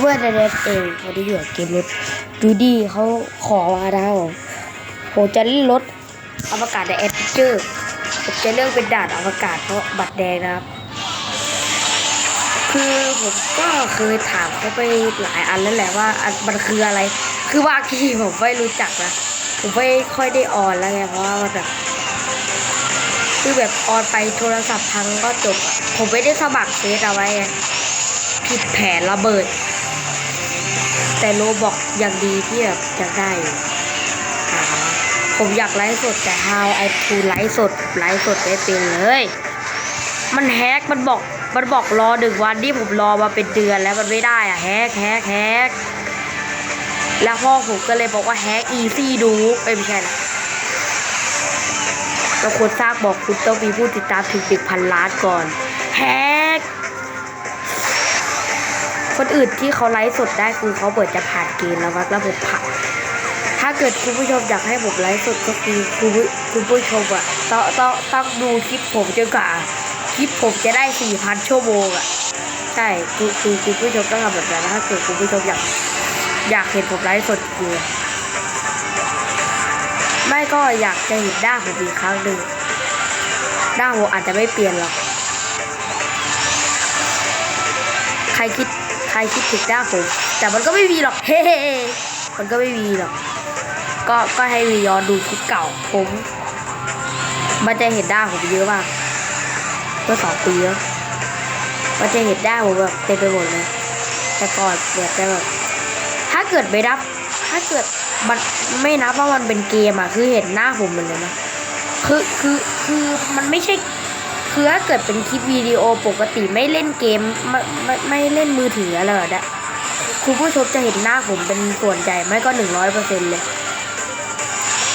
เพื่อนในเน็ตเองวันนี้อยู่กับเกมรถดูดี้เขาขอมานะครับผมจะเล่นรถอวกาศในแอดเจอร์ผมจะเลือกเป็นด่านอวกาศเพราะบัตรแดงนะครับ คือผมก็เคยถามเขาไปหลายอันแล้วแหละว่ามันคืออะไร คือบางทีผมไม่รู้จักนะผมไม่ค่อยได้ออนแล้วไงเพราะว่าแบบคือแบบออนไปโทรศัพท์พังก็จบผมไม่ได้สมัครเฟซเอาไว้ผิดแผนระเบิด แต่โลบอกอย่างดีที่แบบอยากได้อยู่อ่าผมอยากไลฟ์สดแต่ how I to ไลฟ์สดไลฟ์สดไม่เป็นเลยมันแฮกมันบอกมันบอกรอหนึ่งวันที่ผมรอมาเป็นเดือนแล้วมันไม่ได้อะแฮกแฮกแฮกแล้วพ่อผมก็เลยบอกว่าแฮกอีซี่ดูไม่ใช่นะเราควรสร้างบอกคุณต้องมีผู้ติดตามถึงหนึ่งพันล้านก่อนแฮก คนอื่นที่เขาไลฟ์สดได้คือเขาเปิดจะผ่านเกณฑ์แล้ววัดแล้วผมผ่านถ้าเกิดคุณผู้ชมอยากให้ผมไลฟ์สดก็คือคุณผู้คุณผู้ชมอะต้องต้องต้องดูคลิปผมจนกว่าคลิปผมจะได้4,000ชั่วโมงอะใช่คือคือคุณผู้ชมต้องทำแบบนั้นถ้าเกิดคุณผู้ชมอยากอยากเห็นผมไลฟ์สดคือไม่ก็อยากจะเห็นหน้าผมอีกครั้งหนึ่งหน้าผมอาจจะไม่เปลี่ยนหรอกใครคิด รคิดถึงหน้าผมแต่มันก็ไม่มีหรอกเฮ้มันก็ไม่มีหรอกก็ก็ให้ย้อนดูคลิปเก่าผม มันจะเห็นหน้าผมเยอะมากเมื่อสองปีแล้วมันจะเห็นได้ผมแบบเต็มไปหมดเลย แต่ก่อนแบบจะแบบถ้าเกิดไม่นับ ถ้าเกิดมันไม่นับว่ามันเป็นเกมอะคือเห็นหน้าผมเหมดเลยนะคือคือคือมันไม่ใช่ คือถ้าเกิดเป็นคลิปวิดีโอปกติไม่เล่นเกมไม่ไม่ไม่เล่นมือถืออะไรแบบนี้คุณผู้ชมจะเห็นหน้าผมเป็นส่วนใหญ่ไม่ก็หนึ่งร้อยเปอร์เซ็นต์เลย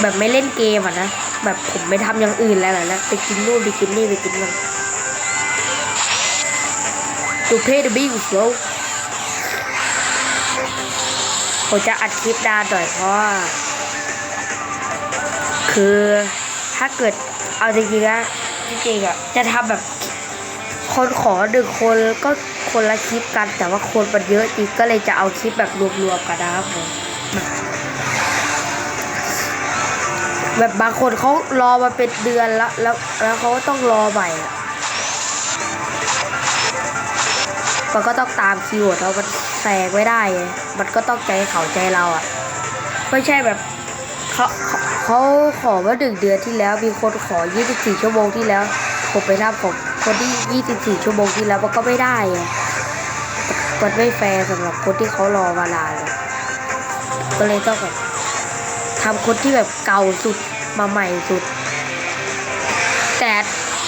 แบบไม่เล่นเกมอะนะแบบผมไม่ทำอย่างอื่นแล้วนะไปกินนู่นไปกินนี่ไปกินนั่น to pay the bills bro ผมจะอัดคลิปดานหน่อยเพราะคือถ้าเกิดเอาจริงๆนะ จริงๆอะจะทำแบบ คนขอหนึ่งคนก็คนละคลิปกัน แต่ว่าคนมันเยอะจริงก็เลยจะเอาคลิปแบบรวมๆกันนะครับผมแบบบางคนเขารอมาเป็นเดือนแล้วแล้วแล้วเขาก็ต้องรอใหม่อะมันก็ต้องตามคีย์เวิร์ดเรามันแซงไม่ได้ไงมันก็ต้องใจเขาใจเราอะ ไม่ใช่แบบเขาเขา เขาขอว่าหนึ่งเดือนที่แล้ว มีคนขอ 24 ชั่วโมงที่แล้ว ผมไปรับของคนที่ 24 ชั่วโมงที่แล้วมันก็ไม่ได้ไงมันไม่แฟร์สำหรับคนที่เขารอมานานเลยก็เลยต้องแบบทำคนที่แบบเก่าสุดมาใหม่สุด แต่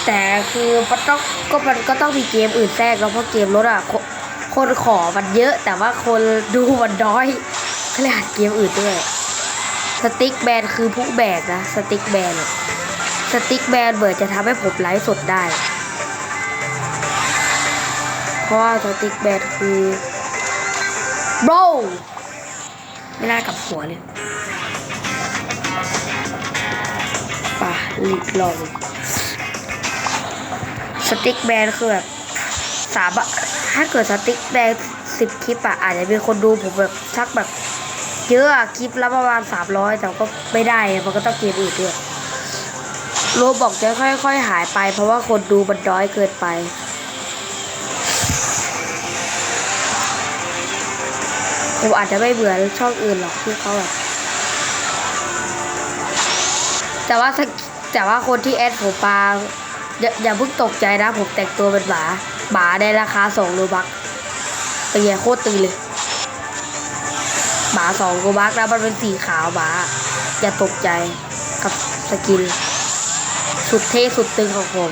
แต่คือมันต้องก็มันก็ต้องมีเกมอื่นแทรกแล้วเพราะเกมรถอะคคนขอมันเยอะ แต่ว่าคนดูมันน้อยก็เลยหัดเกมอื่นด้วย สติ๊กแบนคือผู้แบกนะสติ๊กแบนสติ๊กแบนเบิร์ดจะทำให้ผมไลฟ์สดได้ เพราะว่าสติ๊กแบนคือโบไม่น่ากลับหัวเลยป่ะลิลองสติ๊กแบนคือแบบสามะถ้าเกิดสติ๊กแบนสิบคลิปอะอาจจะมีคนดูผมแบบสักแบบ เยอะอะคลิปละประมาณสามร้อยแต่ก็ไม่ได้มันก็ต้องเกมอื่นด้วยโลบอกจะค่อยๆหายไป เพราะว่าคนดูมันน้อยเกินไปผมอาจจะไม่เบื่อช่องอื่นหรอกที่เขาแบบแต่ว่าถ้าแต่ว่าคนที่แอดผมปาอย่าอย่าเพิ่งตกใจนะ ผมแต่งตัวเป็นหมาหมาในราคาสองโลบักเป็นไงโคตรตึงเลย หมาสองโลบักนะมันเป็นสีขาวหมาอย่าตกใจกับสกิน สุดเท่สุดตึงของผม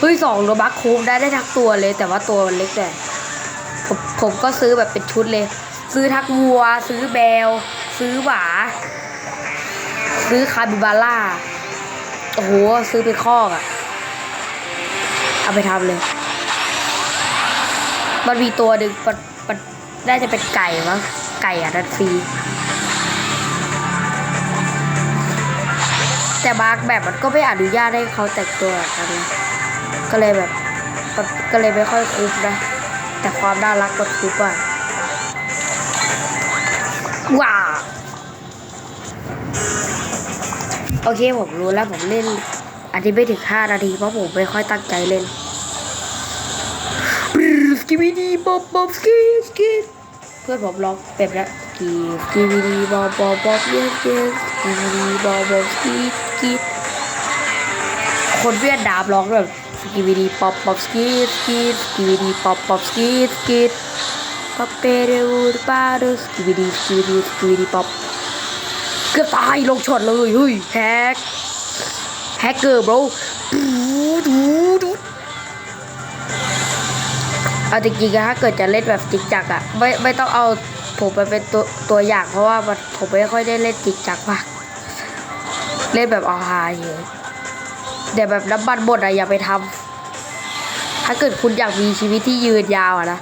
เฮ้ยสองโลบักคุ้มได้ได้ทั้งตัวเลย แต่ว่าตัวมันเล็กเลยผมผมก็ซื้อแบบเป็นชุดเลย ซื้อทักวัว ซื้อแบลซื้อหมาซื้อคาบิบาร่าโอ้โหซื้อเป็นคอกอะเอาไปทำเลย มันมีตัวหนึ่งมันมันน่าจะเป็นไก่มั้ง ก่อะนันฟรี แต่บางแบบมันก็ไม่อนุญาตให้เขาแต่งตัวแบบนั้นก็เลยแบบก็เลยไม่ค่อยคุ้มนะ แต่ความน่ารักมันคุ้มอะว้าโอเคผมรู้แล้วผมเล่นอันนี้ไม่ถึง 5 นาที เพราะผมไม่ค่อยตั้งใจเล่นสกิบิดีบอบบอบสกีสกี พื่อนผมร้องแบบนี้กีกิบิดีบอบอบอบเยสเยสกิบิดีบอบอบสกีสกีคนเวียดนามร้องแบบสกิบิดีป๊อปป๊อปสกีสกีสกิบิดีป๊อปป๊อปสกีสกีป๊อปเปเรวูดปาดูสกิบิดีสกิบิดีสกิบิดีป๊อปเกือบตายลงช็อตเลยเฮ้ยแฮกแฮกเกอร์ bro ดูดูดู เอาจริงๆถ้าเกิดจะเล่นแบบจิกจักอะไม่ไม่ต้องเอาผมไปเป็นตัวตัวอย่างเพราะว่าผมไม่ค่อยได้เล่นจิกจักมากเล่นแบบเอาฮาเฉยเดี๋ยวแบบน้ำมันหมดอะอย่าไปทำถ้าเกิดคุณอยากมีชีวิตที่ยืนยาวอะนะ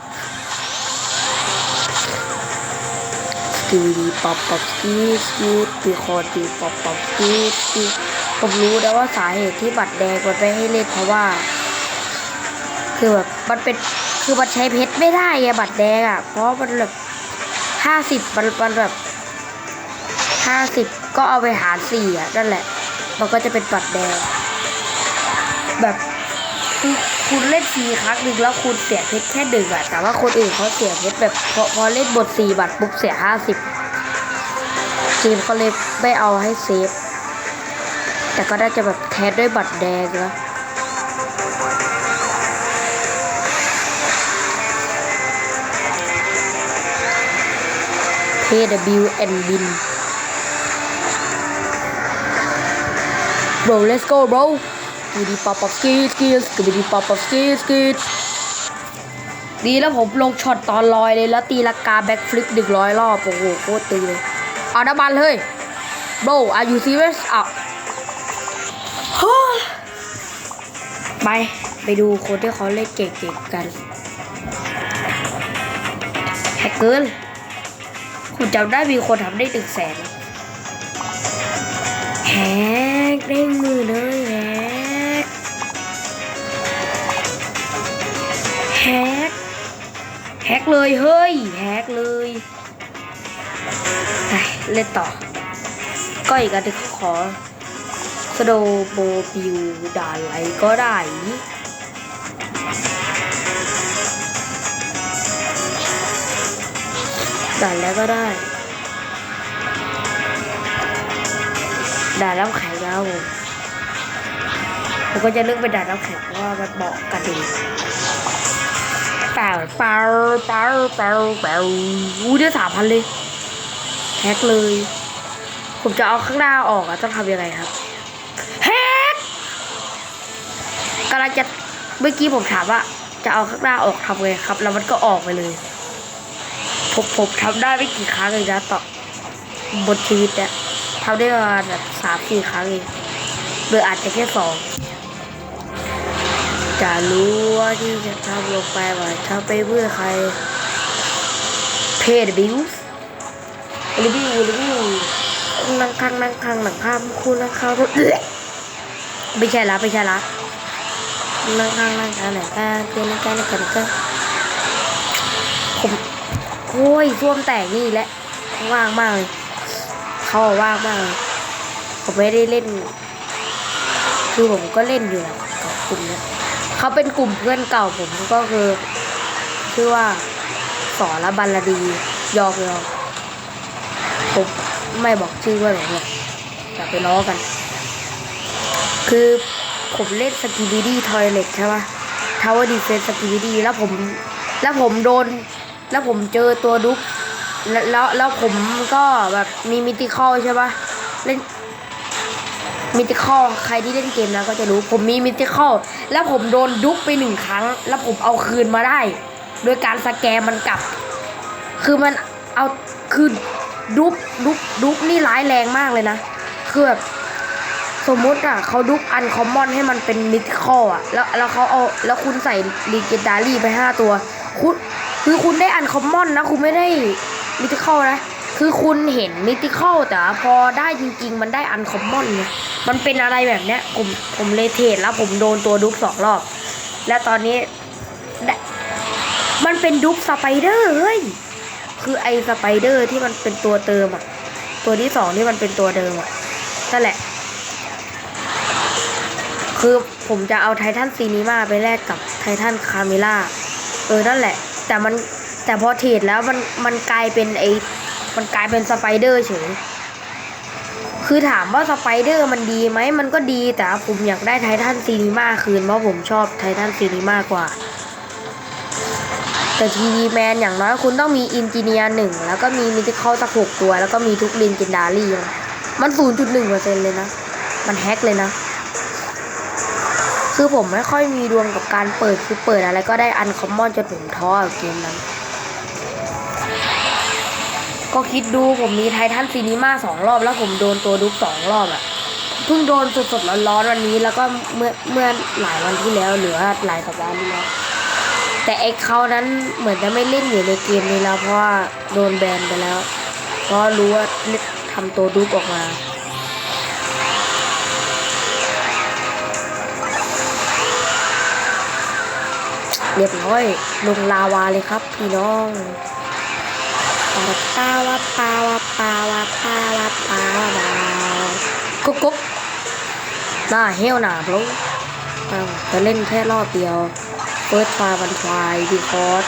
สกีดีป๊อปป๊อปสกีสกีปีคอดีป๊อปป๊อปสกีสกีผมรู้นะว่าสาเหตุที่บัตรแดงมันไม่ให้เล่นเพราะว่า คือแบบมันเป็น คือมันใช้เพชรไม่ได้ไงบัตรแดงอะเพราะมันแบบห้าสิบมันมันแบบห้าสิบก็เอาไปหารสี่อะนั่นแหละ มันก็จะเป็นบัตรแดง แบบคุณเล่นสี่ครั้งหนึ่งแล้วคุณเสียเพชรแค่หนึ่งอะแต่ว่าคนอื่นเขาเสียเพชรแบบพอพอเล่นบทสี่บัตรปุ๊บเสียห้าสิบเกมก็เลยไม่เอาให้เซฟ แต่ก็น่าจะแบบแทสด้วยบัตรแดงแล้ว เพดบิวแอนบิน bro let's go bro กูดีป๊อปป๊อปสกีสกีสกูดีป๊อปป๊อปสกีสกีสดีแล้วผมลงช็อตตอนลอยเลยแล้วตีลังกาแบ็กฟลิปหนึ่งร้อยรอบโอ้โหโคตรตึงเลยเอาน้ำมันเลย bro are you serious อะไป ไปดูคนที่เขาเล่นเก่งๆกันแฮกเกิน คุณจำได้มีคนทำได้ถึงแสนแฮกได้มือเลยแฮกแฮกแฮกเลยเฮ้ยแฮกเลยไปเล่นต่อ ก็อีกอันที่ขอสโดโบบิวด่าอะไรก็ได้ ด่าแล้วก็ได้ ด่าแล้วแข็งแล้วผมผมก็จะเลือกไปด่าแล้วแข็งเพราะว่ามันเหมาะกันดีเปล่าเปล่าเปล่าเปล่าเปล่าอู้ได้สามพันเลยแฮกเลย ผมจะเอาข้างหน้าออกอะต้องทำยังไงครับแฮกกำลังจะเมื่อกี้ผมถามว่าจะเอาข้างหน้าออกทำไงครับ แล้วมันก็ออกไปเลย ผมผมทำได้ไม่กี่ครั้งเลยนะต่อบนชีวิตเนี่ยทำได้ประมาณแบบสามสี่ครั้งเองหรืออาจจะแค่สองจะรู้ว่าที่จะทำลงไปว่าทำไปเพื่อใคร เพจบิวส์รีวิวรีวิวนั่งข้างนั่งข้างหลังข้ามคุณนั่งข้างรถเอ๋อไม่ใช่ละไม่ใช่ละนั่งข้างนั่งข้างหลังข้างเพื่อนนั่งข้างนั่งข้างนั่งข้างผม โอ้ยท่วมแตกนี่แหละว่างมากเลยเขาว่างมากเลยผมไม่ได้เล่น คือผมก็เล่นอยู่แล้วกับกลุ่มเนี้ยเขาเป็นกลุ่มเพื่อนเก่าผมก็คือชื่อว่าสอนละบัลลดียอกยอกผมไม่บอกชื่อว่าหรอกเนี่ยอย่าไปล้อกัน คือผมเล่นสกีบีดี้ทอยเล็ตใช่ปะทาวเวอร์ดีเฟนสกีบีดี้แล้วผม แล้วผมโดน แล้วผมเจอตัวดุ๊กแล้วแล้วผมก็แบบมีมิติคอลใช่ปะเล่นมิติคอลใครที่เล่นเกมนะก็จะรู้ผมมีมิติคอลแล้วผมโดนดุ๊กไปหนึ่งครั้ง แล้วผมเอาคืนมาได้ โดยการสแกนมันกลับ คือมันเอาคือดุ๊กดุ๊กดุ๊กนี่ร้ายแรงมากเลยนะคือแบบสมมุติอะเขาดุ๊กอันคอมมอนให้มันเป็นมิติคออะแล้วแล้วเขาเอาแล้วคุณใส่ลีเจนดารี่ไปห้าตัว คุณ คือคุณได้อันคอมมอนนะ คุณไม่ได้มิติเคอลนะ คือคุณเห็นมิติเคอลแต่พอได้จริง ๆ มันได้อันคอมมอนไงมันเป็นอะไรแบบเนี้ย ผมผมเลเทรดแล้วผมโดนตัวดุ๊กสองรอบ และตอนนี้ มันเป็นดุ๊กสไปเดอร์เฮ้ย คือไอสไปเดอร์ที่มันเป็นตัวเติมอะตัวที่สองที่มันเป็นตัวเดิมอะนั่นแหละ คือผมจะเอาไททันซีนีมาไปแลกกับไททันคาเมล่า เออ นั่นแหละ แต่มันแต่พอเทรดแล้วมันมันกลายเป็นไอมันกลายเป็นสไปเดอร์เฉย คือถามว่าสไปเดอร์มันดีไหมมันก็ดีแต่ผมอยากได้ไททันซีนีมาคืนเพราะผมชอบไททันซีนีมากกว่า แต่ทีวีแมนอย่างน้อยคุณต้องมีอินจิเนียร์หนึ่งแล้วก็มีมิติเคอลสักหกตัว แล้วก็มีทุกลินจินดารี่มันศูนย์จุดหนึ่งเปอร์เซ็นเลยนะ มันแฮกเลยนะ คือผมไม่ค่อยมีดวงกับการเปิดคือเปิดอะไรก็ได้อันคอมมอนจนผมท้อเกมนั้น ก็คิดดูผมมีไททันซีนีมาสองรอบ แล้วผมโดนตัวดุกสองรอบอะเพิ่งโดนสดๆร้อนๆวันนี้แล้วก็เมื่อเมื่อหลายวันที่แล้วหรือว่าหลายสัปดาห์ที่แล้วแต่ไอ้เขานั้นเหมือนจะไม่เล่นอยู่ในเกมนี้แล้วเพราะว่าโดนแบนไปแล้ว เพราะรู้ว่าทำตัวดุกออกมา เรียบร้อย ลงลาวาเลยครับ พี่น้องปาปาวาปาวาปาวาปาวาปาวากุ๊กกุ๊กหน้าเหี้ยวหนาบลูอ้าวจะเล่นแค่รอบเดียว First try one try because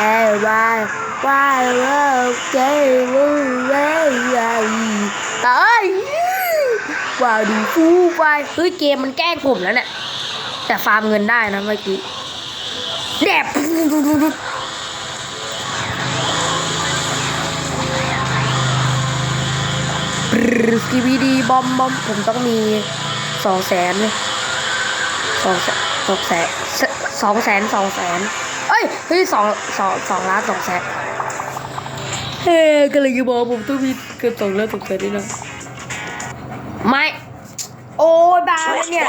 everyone why love game away ตายว้าดีฟูไปเฮ้ยเกมมันแกล้งผมแล้วเนี่ย แต่ฟาร์มเงินได้นะเมื่อกี้แดบสกีบีดีบอมบอมผมต้องมีสองแสนสองแสนสองแสนสองแสนสองแสนเอ้ยเฮ้ยสองสองสองล้านสองแสนเฮ้ยก็เลยจะบอกผมต้องมีเกือบสองล้านสองแสนนี่นะไม่ โอ้ยบ้าเนี่ย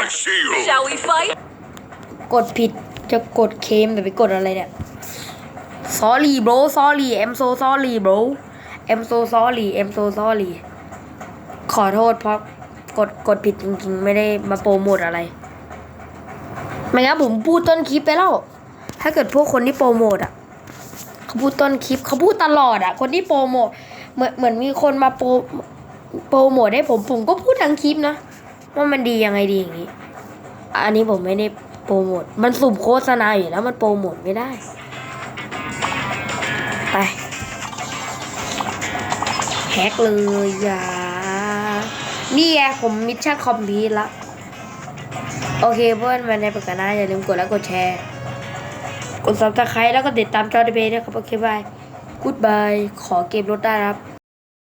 Shall we fight? กดผิดจะกดเคมแต่ไปกดอะไรเนี่ย sorry bro sorry I'm so sorry bro I'm so sorry I'm so sorry ขอโทษเพราะกดกดผิดจริงๆ ไม่ได้มาโปรโมทอะไรไม่งั้นผมพูดต้นคลิปไปแล้ว ถ้าเกิดพวกคนที่โปรโมทอะเขาพูดต้นคลิปเขาพูดตลอดอะ คนที่โปรโมทเหมือนเหมือนมีคนมาโปรโปรโมทให้ผมผมก็พูดทั้งคลิปนะว่ามันดียังไงดีอย่างนี้ อันนี้ผมไม่ได้ โปรโมท มันสุ่มโฆษณาอยู่แล้วมันโปรโมทไม่ได้ ไป แฮกเลยอย่า นี่ไงผมมิชชั่นคอมพีทละ โอเคเพื่อนมาในประกาศหน้าอย่าลืมกดไลค์กดแชร์ กดซับสไครต์แล้วก็ติดตามจอดีเพย์ด้วยครับ โอเคบายกูดบาย ขอเก็บรถได้ครับ